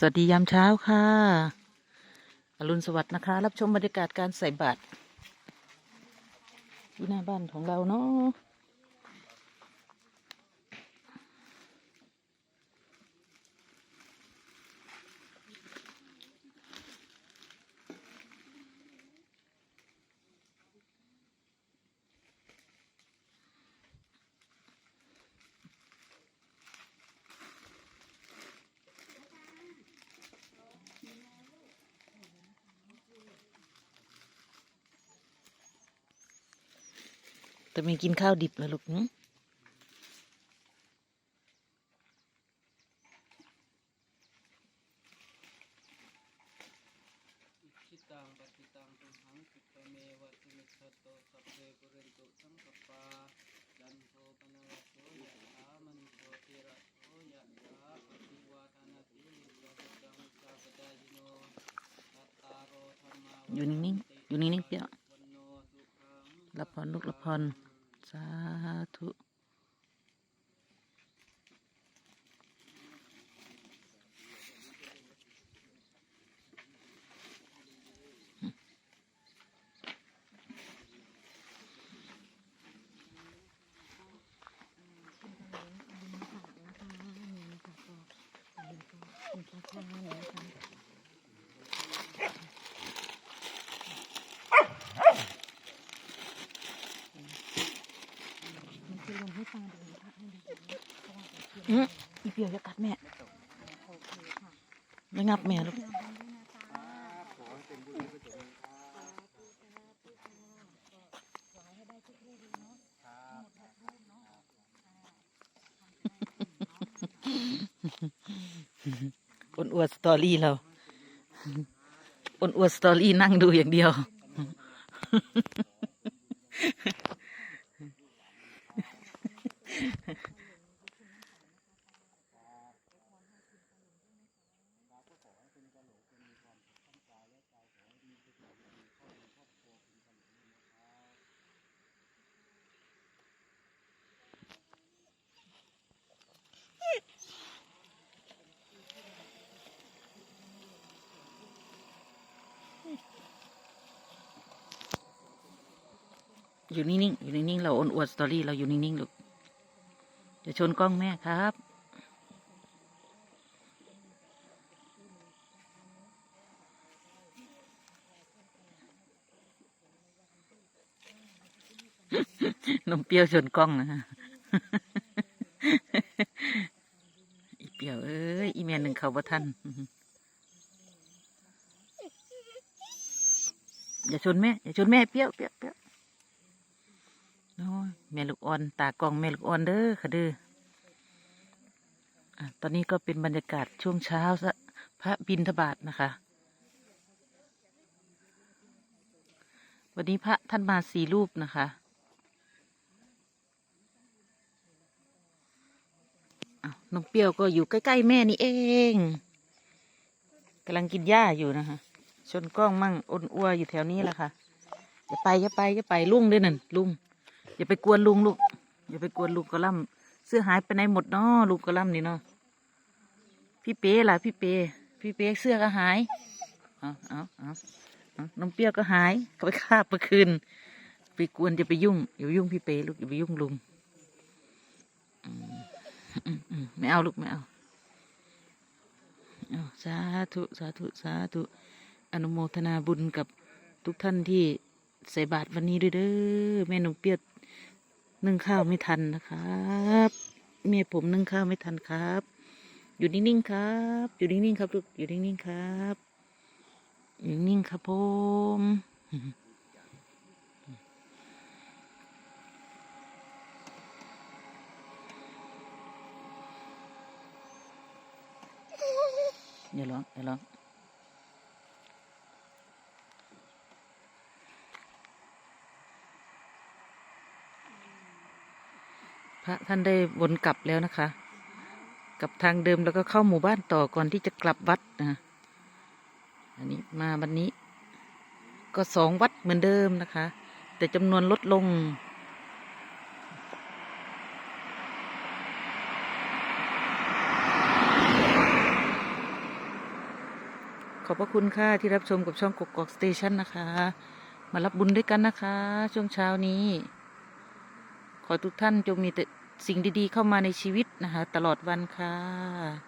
สวัสดียามเช้าค่ะ อรุณสวัสดิ์นะคะ รับชมบรรยากาศการใส่บาตรที่หน้าบ้านของเราเนาะ แต่ไม่กินข้าวดิบนะลูกนอยู่นิ่งๆอยู่นิ่งๆเปียรับพรลูกลับพร สังกปายันโทปนรสโสยะถาระโสยะถาปฏิวาทานพพะยิโนตั อธรรมาอยู่นิ่งๆอยู่นิ่งๆเปี้ยวนโนสุขังรับพรลูกรับพรสาธุอืมอีเปียวจะกัดแม่ไม่งับแม่ลูกอนอวดสตอรี่เราอนอวดสตอรี่นั่งดูอย่างเดียว อยู่นิ่งๆอยู่นิ่งๆเราอ้นอวดสตอรี่เราอยู่นิ่งๆลูกจะชนกล้องแม่ครับนมเปรี้ยวชนกล้องนะฮะอีเปรี้ยวเอ้ยอีเมียหนึ่งเขาบ่ทันอย่าชนแม่อย่าชนแม่เปรี้ยวเปรี้ยวเปรี้ยว แม่ลูกอ่อนตากองแม่ลูกอ่อนเด้อค่ะเด้ออตอนนี้ก็เป็นบรรยากาศช่วงเช้าสะพระบินทบาทนะคะ วันนี้พระท่านมาสี่รูปนะคะน้องเปรี้ยวก็อยู่ใกล้ ๆ แม่นี่เองกำลังกินหญ้าอยู่นะคะ ชนกล้องมั่งอ้นอัวอยู่แถวนี้แหละค่ะอย่าไปอย่าไปอย่าไปลุงด้วยนั่นลุง อย่าไปกวนลุงลูก อย่าไปกวนลุงกระล่ำเสื้อหายไปไหนหมดเนาะลุงกระล่ำนี่เนาะพี่เป้ล่ะพี่เป้พี่เป้เสื้อก็หายเอาเอาเอาเอน้องเปรี้ยวก็หายเขาไปคาบเมื่อคืนไปกวนอย่าไปยุ่งอย่าไปยุ่งพี่เป้ลูกอย่าไปยุ่งลุงไม่เอาลูกไม่เอาเอาสาธุสาธุสาธุอนุโมทนาบุญกับทุกท่านที่ใส่บาตรวันนี้ด้วยเด้อแม่นมเปียด นึ่งข้าวไม่ทันนะครับแม่ผมนึ่งข้าวไม่ทันครับ อยู่นิ่งๆครับ อยู่นิ่งๆครับลูกอยู่นิ่งๆครับอยู่นิ่งครับผมอย่าร้องอย่าร้อง ระท่านได้วนกลับแล้วนะคะกับทางเดิมแล้วก็เข้าหมู่บ้านต่อก่อนที่จะกลับวัดนะอันนี้มาวันนี้ ก็สองวัดเหมือนเดิมนะคะ แต่จำนวนลดลงขอบพระคุณค่ะ ที่รับชมกับช่องกกอกสเตชันนะคะ มารับบุญด้วยกันนะคะ ช่วงเช้านี้ ขอทุกท่านจงมีแต่ สิ่งดีๆเข้ามาในชีวิตนะคะ ตลอดวันค่ะ